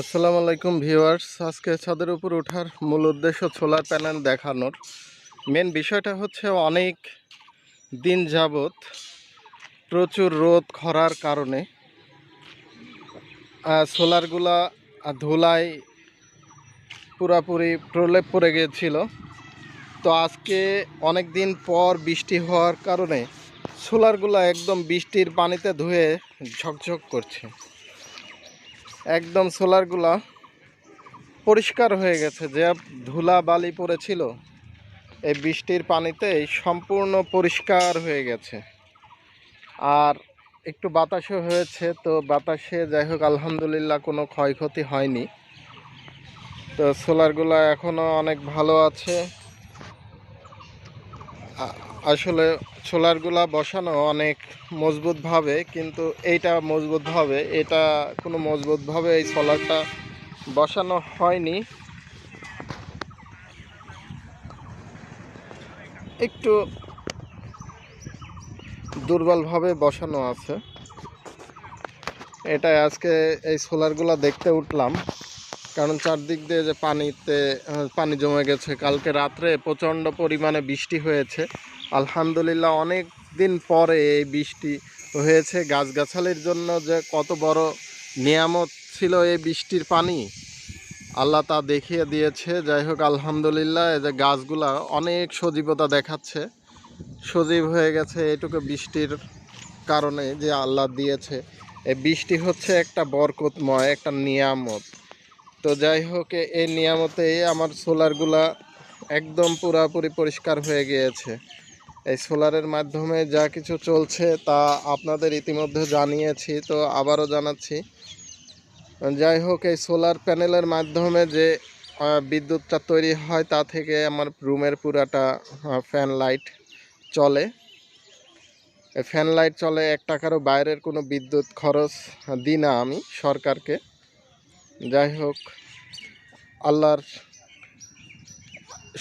আসসালামু আলাইকুম ভিউয়ার্স। আজকে ছাদের উপর ওঠার মূল উদ্দেশ্য সোলার প্যানেল দেখানোর। মেন বিষয়টা হচ্ছে অনেক দিন যাবত প্রচুর রোদ খরার কারণে সোলারগুলা ধুলায় পুরাপুরি প্রলেপ পড়ে গিয়েছিল। তো আজকে অনেক দিন পর বৃষ্টি হওয়ার কারণে সোলারগুলা একদম বৃষ্টির পানিতে ধুয়ে ঝকঝক করছে। একদম সোলারগুলা পরিষ্কার হয়ে গেছে, যে ধুলা বালি পড়েছিল, এই বৃষ্টির পানিতে সম্পূর্ণ পরিষ্কার হয়ে গেছে। আর একটু বাতাসও হয়েছে, তো বাতাসে যাই হোক, আলহামদুলিল্লাহ কোনো ক্ষয়ক্ষতি হয়নি। তো সোলারগুলো এখনও অনেক ভালো আছে। আসলে সোলারগুলা বসানো অনেক মজবুতভাবে, কিন্তু এইটা মজবুতভাবে, এটা কোনো মজবুতভাবে এই সোলারটা বসানো হয়নি। একটু দুর্বলভাবে বসানো আছে। এটা আজকে এই সোলারগুলা দেখতে উঠলাম। কারণ চারদিক দিয়ে যে পানিতে, পানি জমে গেছে, কালকে রাত্রে প্রচণ্ড পরিমাণে বৃষ্টি হয়েছে। আলহামদুলিল্লাহ অনেক দিন পরে এই বৃষ্টি হয়েছে। গাছগাছালির জন্য যে কত বড় নিয়ামত ছিল এই বৃষ্টির পানি, আল্লাহ তা দেখিয়ে দিয়েছে। যাই হোক, আলহামদুলিল্লাহ এই যে গাছগুলা অনেক সজীবতা দেখাচ্ছে। সজীব হয়ে গেছে এটুকু বৃষ্টির কারণে যে আল্লাহ দিয়েছে। এই বৃষ্টি হচ্ছে একটা বরকতময়, একটা নিয়ামত। তো যাই হোক এই নিয়ামতে আমার সোলারগুলা একদম পুরাপুরি পরিষ্কার হয়ে গিয়েছে। এই সোলারের মাধ্যমে যা কিছু চলছে তা আপনাদের ইতিমধ্যে জানিয়েছি, তো আবারও জানাচ্ছি। যাই হোক, এই সোলার প্যানেলের মাধ্যমে যে বিদ্যুৎটা তৈরি হয় তা থেকে আমার রুমের পুরাটা ফ্যান লাইট চলে। ফ্যান লাইট চলে, এক টাকারও বাইরের কোনো বিদ্যুৎ খরচ দিই না আমি সরকারকে। যাই হোক, আল্লাহর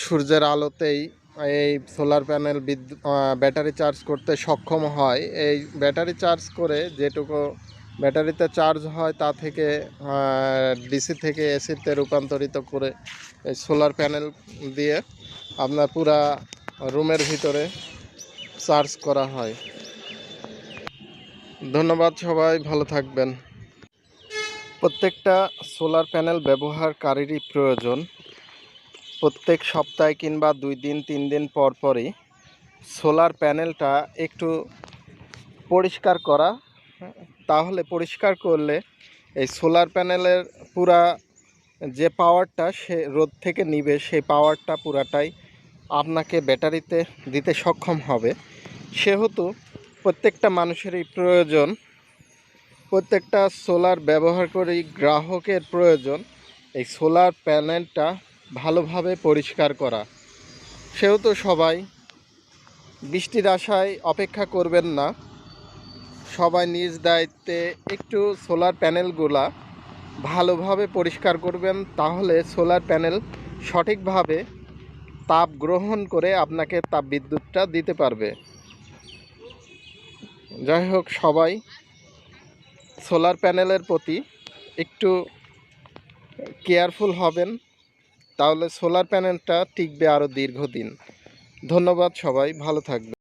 সূর্যের আলোতেই এই সোলার প্যানেল বিদ্যুৎ ব্যাটারি চার্জ করতে সক্ষম হয়। এই ব্যাটারি চার্জ করে যেটুকু ব্যাটারিতে চার্জ হয়, তা থেকে ডিসি থেকে এসিতে রূপান্তরিত করে এই সোলার প্যানেল দিয়ে আপনার পুরা রুমের ভিতরে চার্জ করা হয়। ধন্যবাদ সবাই, ভালো থাকবেন। প্রত্যেকটা সোলার প্যানেল ব্যবহারকারীরই প্রয়োজন। প্রত্যেক সপ্তাহে কিংবা দুই দিন, তিন দিন পর পরই সোলার প্যানেলটা একটু পরিষ্কার করা। তাহলে পরিষ্কার করলে এই সোলার প্যানেলের পুরা যে পাওয়ারটা সে রোদ থেকে নিবে, সেই পাওয়ারটা পুরাটাই আপনাকে ব্যাটারিতে দিতে সক্ষম হবে। সেহেতু প্রত্যেকটা মানুষেরই প্রয়োজন প্রত্যেকটা সোলার ব্যবহারকারী গ্রাহকের প্রয়োজন, এই সোলার প্যানেলটা ভালোভাবে পরিষ্কার করা। সেহেতু সবাই বৃষ্টির আশায় অপেক্ষা করবেন না। সবাই নিজ দায়িত্বে একটু সোলার প্যানেলগুলা ভালোভাবে পরিষ্কার করবেন, তাহলে সোলার প্যানেল সঠিকভাবে তাপ গ্রহণ করে আপনাকে তাপ বিদ্যুৎটা দিতে পারবে। যাই হোক, সবাই সোলার প্যানেলের প্রতি একটু কেয়ারফুল হবেন, তাহলে সোলার প্যানেলটা টিকবে আরও দীর্ঘদিন। ধন্যবাদ সবাই, ভালো থাকবে